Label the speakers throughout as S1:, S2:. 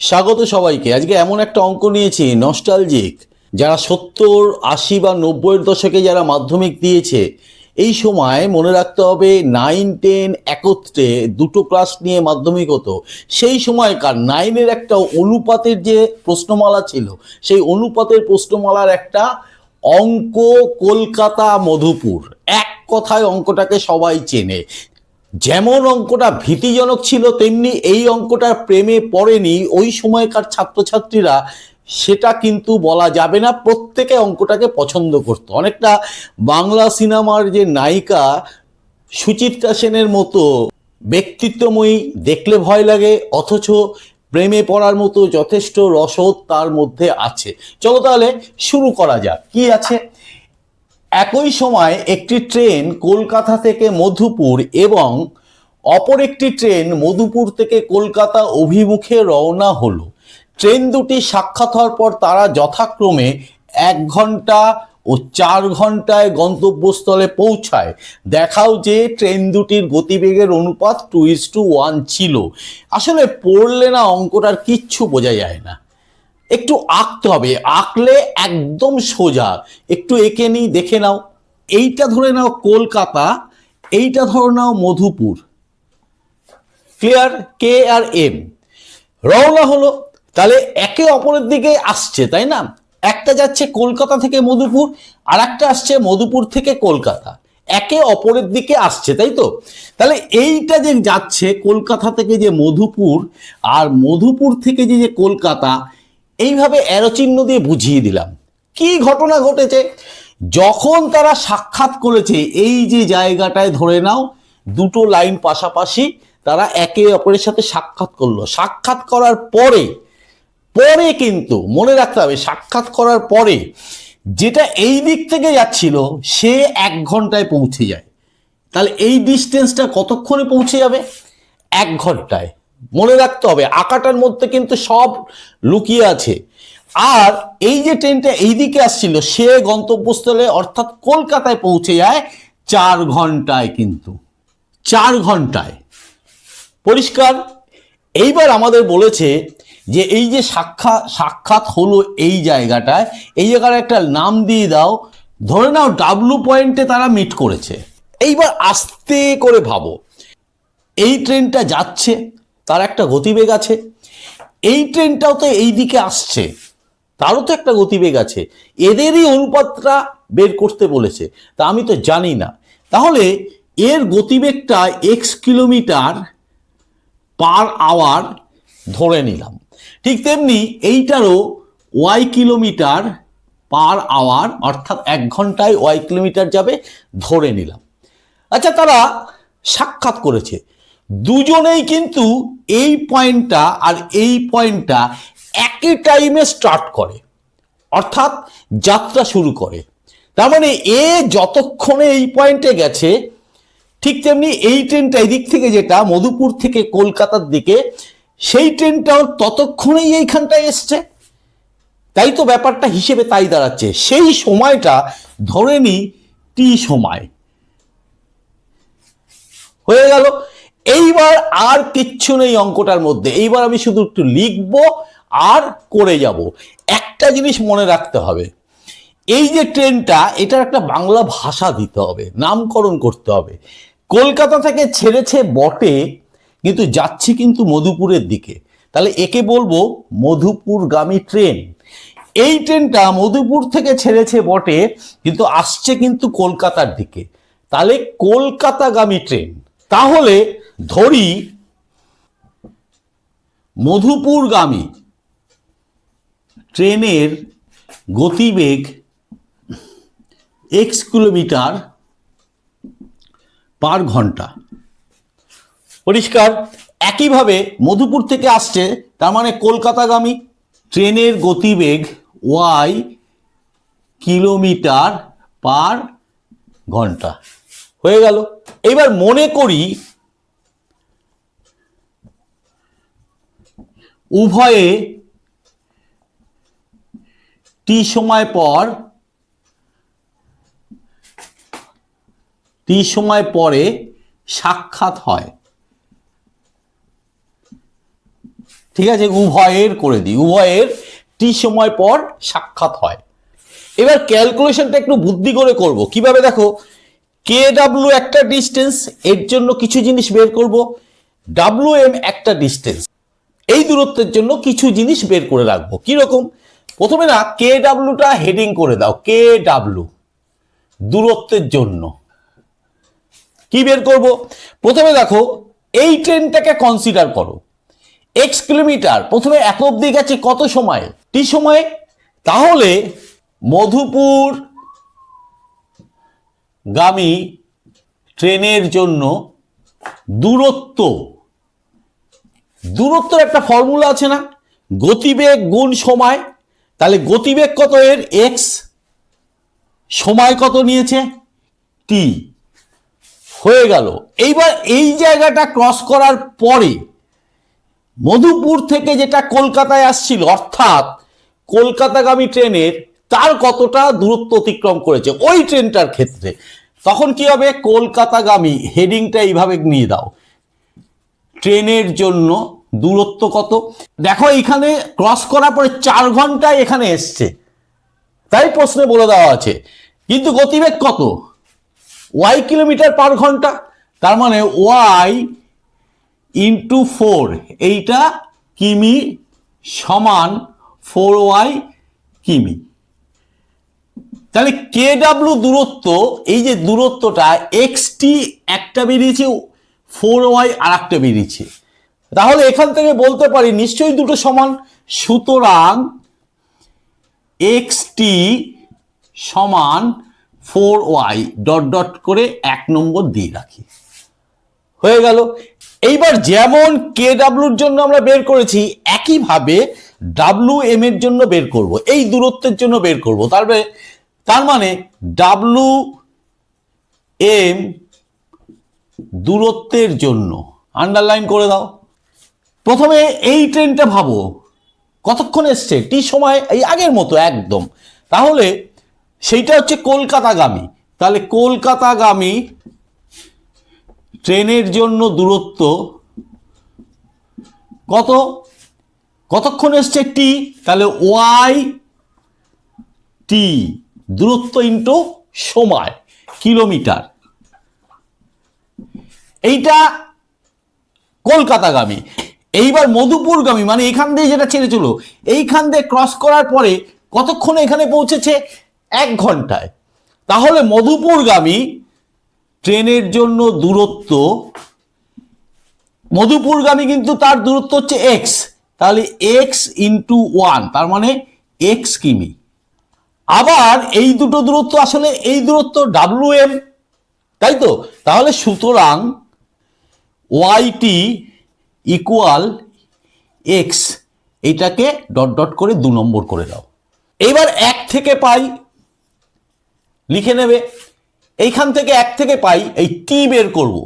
S1: স্বাগত সবাইকে। আজকে এমন একটা অঙ্ক নিয়েছি নস্টালজিক যারা সত্তর, আশি বা নব্বইয়ের দশকে যারা মাধ্যমিক দিয়েছে, এই সময় মনে রাখতে হবে নাইন টেন একত্রে দুটো ক্লাস নিয়ে মাধ্যমিক হতো। সেই সময়কার নাইনের একটা অনুপাতের যে প্রশ্নমালা ছিল, সেই অনুপাতের প্রশ্নমালার একটা অঙ্ক কলকাতা মধুপুর এক কথায় অঙ্কটাকে সবাই চেনে। যেমন অঙ্কটা ভীতিজনক ছিল, তেমনি এই অঙ্কটার প্রেমে পড়েনি। ওই সময়কার ছাত্রছাত্রীরা সেটা কিন্তু বলা যাবে না, প্রত্যেকে অঙ্কটাকে পছন্দ করত। অনেকটা বাংলা সিনেমার যে নায়িকা সুচিত্রা সেনের মতো ব্যক্তিত্বময়ী দেখলে ভয় লাগে, অথচ প্রেমে পড়ার মতো যথেষ্ট রসদ তার মধ্যে আছে। চলো তাহলে শুরু করা যাক। কি আছে? একই সময় একটি ট্রেন কলকাতা থেকে মধুপুর এবং অপর একটি ট্রেন মধুপুর থেকে কলকাতা অভিমুখে রওনা হলো। ট্রেন দুটি সাক্ষাৎ হওয়ার পর তারা যথাক্রমে এক ঘণ্টা ও চার ঘন্টায় গন্তব্যস্থলে পৌঁছায়। দেখাও যে ট্রেন দুটির গতিবেগের অনুপাত টু ইস টু ওয়ান ছিল। আসলে পড়লে না অঙ্কটার কিচ্ছু বোঝা যায় না। একটু আঁকতে হবে, আঁকলে একদম সোজা। একটু এঁকে নিই, দেখে নাও। এইটা ধরে নাও কলকাতা, এইটা ধরে নাও মধুপুর। ক্লিয়ার কে আর এম রওনা হলো, তাহলে একে অপরের দিকে আসছে, তাই না? একটা যাচ্ছে কলকাতা থেকে মধুপুর আর একটা আসছে মধুপুর থেকে কলকাতা। একে অপরের দিকে আসছে, তাই তো? তাহলে এইটা যে যাচ্ছে, কলকাতা থেকে যে মধুপুর, আর মধুপুর থেকে যে যে কলকাতা এইভাবে অ্যারো চিহ্ন দিয়ে বুঝিয়ে দিলাম। কি ঘটনা ঘটেছে? যখন তারা সাক্ষাৎ করেছে, এই যে জায়গাটায় ধরে নাও, দুটো লাইন পাশাপাশি তারা একে অপরের সাথে সাক্ষাৎ করল। সাক্ষাৎ করার পরে পরে কিন্তু, মনে রাখতে হবে, সাক্ষাৎ করার পরে যেটা এই দিক থেকে যাচ্ছিল, সে এক ঘন্টায় পৌঁছে যায়। তাহলে এই ডিস্টেন্সটা কতক্ষণে পৌঁছে যাবে? এক ঘন্টায়। মনে রাখতে হবে, আঁকাটার মধ্যে কিন্তু সব লুকিয়ে আছে। আর এই যে ট্রেনটা এইদিকে আসছিল, সে গন্তব্যস্থলে অর্থাৎ কলকাতায় পৌঁছে যায় চার ঘন্টায় কিন্তু। চার ঘন্টায়। পরিষ্কার? এইবার আমাদের বলেছে যে এই যে সাক্ষাৎ সাক্ষাৎ হলো এই জায়গাটায়, এই জায়গার একটা নাম দিয়ে দাও, ধরে নাও ডাব্লু পয়েন্টে তারা মিট করেছে। এইবার আস্তে করে ভাবো, এই ট্রেনটা যাচ্ছে তার একটা গতিবেগ আছে। এই ট্রেনটাও তো এই দিকে আসছে। তারও তো একটা গতিবেগ আছে। এদেরই অনুপাতটা বের করতে বলেছে। তা আমি তো জানি না। তাহলে এর গতিবেগটা এক্স কিলোমিটার পার আওয়ার ধরে নিলাম। ঠিক তেমনি এইটারও ওয়াই কিলোমিটার পার আওয়ার, অর্থাৎ এক ঘন্টায় ওয়াই কিলোমিটার যাবে, ধরে নিলাম। আচ্ছা তারা সাক্ষাৎ করেছে। দুজনেই কিন্তু এই পয়েন্টটা আর এই পয়েন্টটা একই টাইমে স্টার্ট করে। অর্থাৎ যাত্রা শুরু করে। তার মানে এ যতক্ষণে এই পয়েন্টে গেছে, ঠিক তেমনি এই ট্রেনটা এদিক থেকে যেটা, মধুপুর থেকে কলকাতার দিকে, সেই ট্রেনটাও ততক্ষণেই এইখানটায় এসছে। তাই তো ব্যাপারটা হিসেবে তাই দাঁড়াচ্ছে। সেই সময়টা ধরে নি টি সময়। হয়ে গেল। এইবার আর কিচ্ছু নেই অঙ্কটার মধ্যে। এইবার আমি শুধু একটু লিখব আর করে যাব। একটা জিনিস মনে রাখতে হবে। এই যে ট্রেনটা, এটার একটা বাংলা ভাষা দিতে হবে, নামকরণ করতে হবে। কলকাতা থেকে ছেড়েছে বটে, কিন্তু যাচ্ছে কিন্তু মধুপুরের দিকে। তাহলে একে বলব মধুপুরগামী ট্রেন। এই ট্রেনটা মধুপুর থেকে ছেড়েছে বটে, কিন্তু আসছে কিন্তু কলকাতার দিকে। তাহলে কলকাতাগামী ট্রেন। তাহলে ধরি মধুপুরগামী ট্রেনের গতিবেগ এক্স কিলোমিটার পার ঘণ্টা। পরিষ্কার, একইভাবে মধুপুর থেকে আসছে, তার মানে কলকাতাগামী ট্রেনের গতিবেগ ওয়াই কিলোমিটার পার ঘণ্টা। হয়ে গেল। এবার মনে করি উভয়ে টি সময় পর, টি সময় পরে সাক্ষাৎ হয়। ঠিক আছে, উভয়ের করে দিই। উভয়ের টি সময় পর সাক্ষাৎ হয়। এবার ক্যালকুলেশনটা একটু বুদ্ধি করে করব। কীভাবে দেখো? কে ডাব্লু একটা ডিস্টেন্স এর জন্য কিছু জিনিস বের করব। ডাব্লু এম একটা ডিস্টেন্স এই দূরত্বের জন্য কিছু জিনিস বের করে রাখব। কীরকম প্রথমে না কে ডাব্লুটা হেডিং করে দাও কে ডাব্লু দূরত্বের জন্য। কি বের করব? প্রথমে দেখো, এই ট্রেনটাকে কনসিডার করো। এক্স কিলোমিটার প্রথমে এত অব্দি গেছে কত সময়? টি সময়ে? তাহলে মধুপুর গামী ট্রেনের জন্য দূরত্ব। দূরত্বের একটা ফর্মুলা আছে না? গতিবেগ গুণ সময়। তাহলে গতিবেগ কত এর? এক্স সময় কত নিয়েছে? টি হয়ে গেল। এইবার এই জায়গাটা ক্রস করার পরে মধুপুর থেকে যেটা কলকাতায় আসছিল, অর্থাৎ কলকাতাগামী ট্রেনের, তার কতটা দূরত্ব অতিক্রম করেছে? ওই ট্রেনটার ক্ষেত্রে। তখন কি হবে? কলকাতাগামী হেডিংটা এইভাবে নিয়ে দাও। ট্রেনের জন্য দূরত্ব কত? দেখো এখানে ক্রস করার পরে চার ঘন্টায় এখানে এসছে। তাই প্রশ্নে বলে দেওয়া আছে। কিন্তু গতিবেগ কত? ওয়াই কিলোমিটার পার ঘণ্টা। তার মানে ওয়াই ইন্টু ফোর এইটা কিমি সমান ফোর ওয়াই কিমি। তাহলে কে ডাব্লু দূরত্ব, এই যে দূরত্বটা এক্স টি একটা বেরিয়েছে ফোর ওয়াই আর একটা বেরিয়েছে। তাহলে এখান থেকে বলতে পারি নিশ্চয়ই দুটো সমান। সুতরাং এক্স টি সমান ফোর ওয়াই ডট ডট করে এক নম্বর দিয়ে রাখি। হয়ে গেল। এইবার যেমন কে ডাব্লুর জন্য আমরা বের করেছি, একইভাবে ডাব্লু এম এর জন্য বের করব, এই দূরত্বের জন্য বের করব। তারপরে তার মানে ডাব্লু এম দূরত্বের জন্য। আন্ডারলাইন করে দাও। প্রথমে এই ট্রেনটা ভাবো। কতক্ষণ এসছে? টি সময় এই আগের মতো, একদম। তাহলে সেইটা হচ্ছে কলকাতাগামী। তাহলে কলকাতাগামী ট্রেনের জন্য দূরত্ব কত? কতক্ষণ এসছে টি? তাহলে ওয়াই টি দূরত্ব ইন্টু সময়, কিলোমিটার। এইটা কলকাতাগামী। এইবার মধুপুরগামী মানে এখান দিয়ে যেটা ছেড়ে চলো এইখান দিয়ে ক্রস করার পরে কতক্ষণ এখানে পৌঁছেছে? এক ঘন্টায়। তাহলে মধুপুরগামী ট্রেনের জন্য দূরত্ব, মধুপুরগামী কিন্তু তার দূরত্ব হচ্ছে এক্স তাহলে এক্স ইন্টু ওয়ান তার মানে এক্স কিমি। আবার এই দুটো দূরত্ব আসলে এই দূরত্ব ডাব্লু এম তাই তো? তাহলে সুতরাং ওয়াইটি ইকুয়াল এক্স এইটাকে ডট ডট করে দু নম্বর করে দাও। এবার এক থেকে পাই, লিখে নেবে। এইখান থেকে এক থেকে পাই, এই টি বের করব।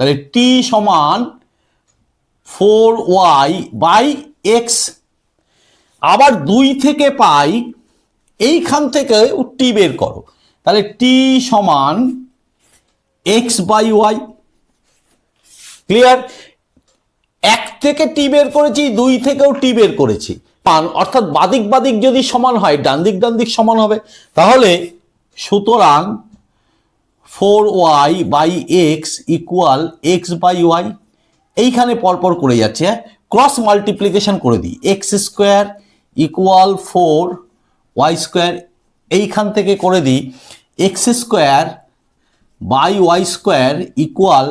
S1: তাহলে টি সমান ফোর ওয়াই বাই এক্স আবার দুই থেকে পাই এইখান থেকে টি বের করো। তাহলে টি সমান এক্স বাই ওয়াই ক্লিয়ার এক থেকে টি বের করেছি, দুই থেকেও টি বের করেছি। পান, অর্থাৎ বাদিক বাদিক যদি সমান হয়, ডান দিক ডান দিক সমান হবে। তাহলে সুতরাং four y by x equal x by y এইখানে পরপর করে যাচ্ছে হ্যাঁ? ক্রস মাল্টিপ্লিকেশন করে দিই। X square equal four y square এইখান থেকে করে দিই x square by y square equal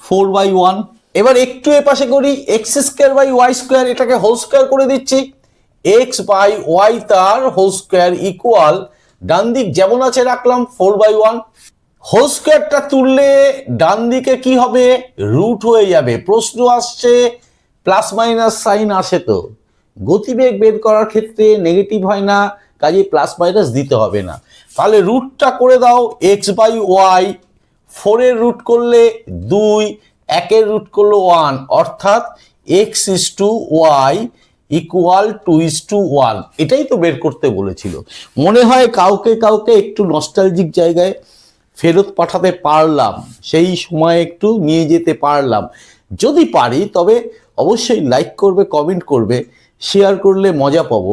S1: four by one এবার একটু এ পাশে করি x square by y square এটাকে হোল স্কোয়ার করে দিচ্ছি। এক্স বাই ওয়াই তার হোল স্কোয়ার ইকুয়াল ডান দিক যেমন আছে রাখলাম ফোর বাই ওয়ান হোল স্কোয়ারটা তুললে ডান দিকে কি হবে? রুট হয়ে যাবে। প্রশ্ন আসছে প্লাস মাইনাস সাইন আসে তো। গতিবেগ বের করার ক্ষেত্রে নেগেটিভ হয় না। কাজে প্লাস মাইনাস দিতে হবে না। তাহলে রুটটা করে দাও এক্স বাই ওয়াই ফোরের রুট করলে দুই, একের রুট করলে ওয়ান অর্থাৎ x is to y equal two is to one এটাই তো বের করতে বলেছিল। মনে হয় কাউকে কাউকে একটু নস্টালজিক জায়গায় ফেরত পাঠাতে পারলাম, সেই সময় একটু নিয়ে যেতে পারলাম। যদি পারি, তবে অবশ্যই লাইক করবে কমেন্ট করবে শেয়ার করলে মজা পাবো।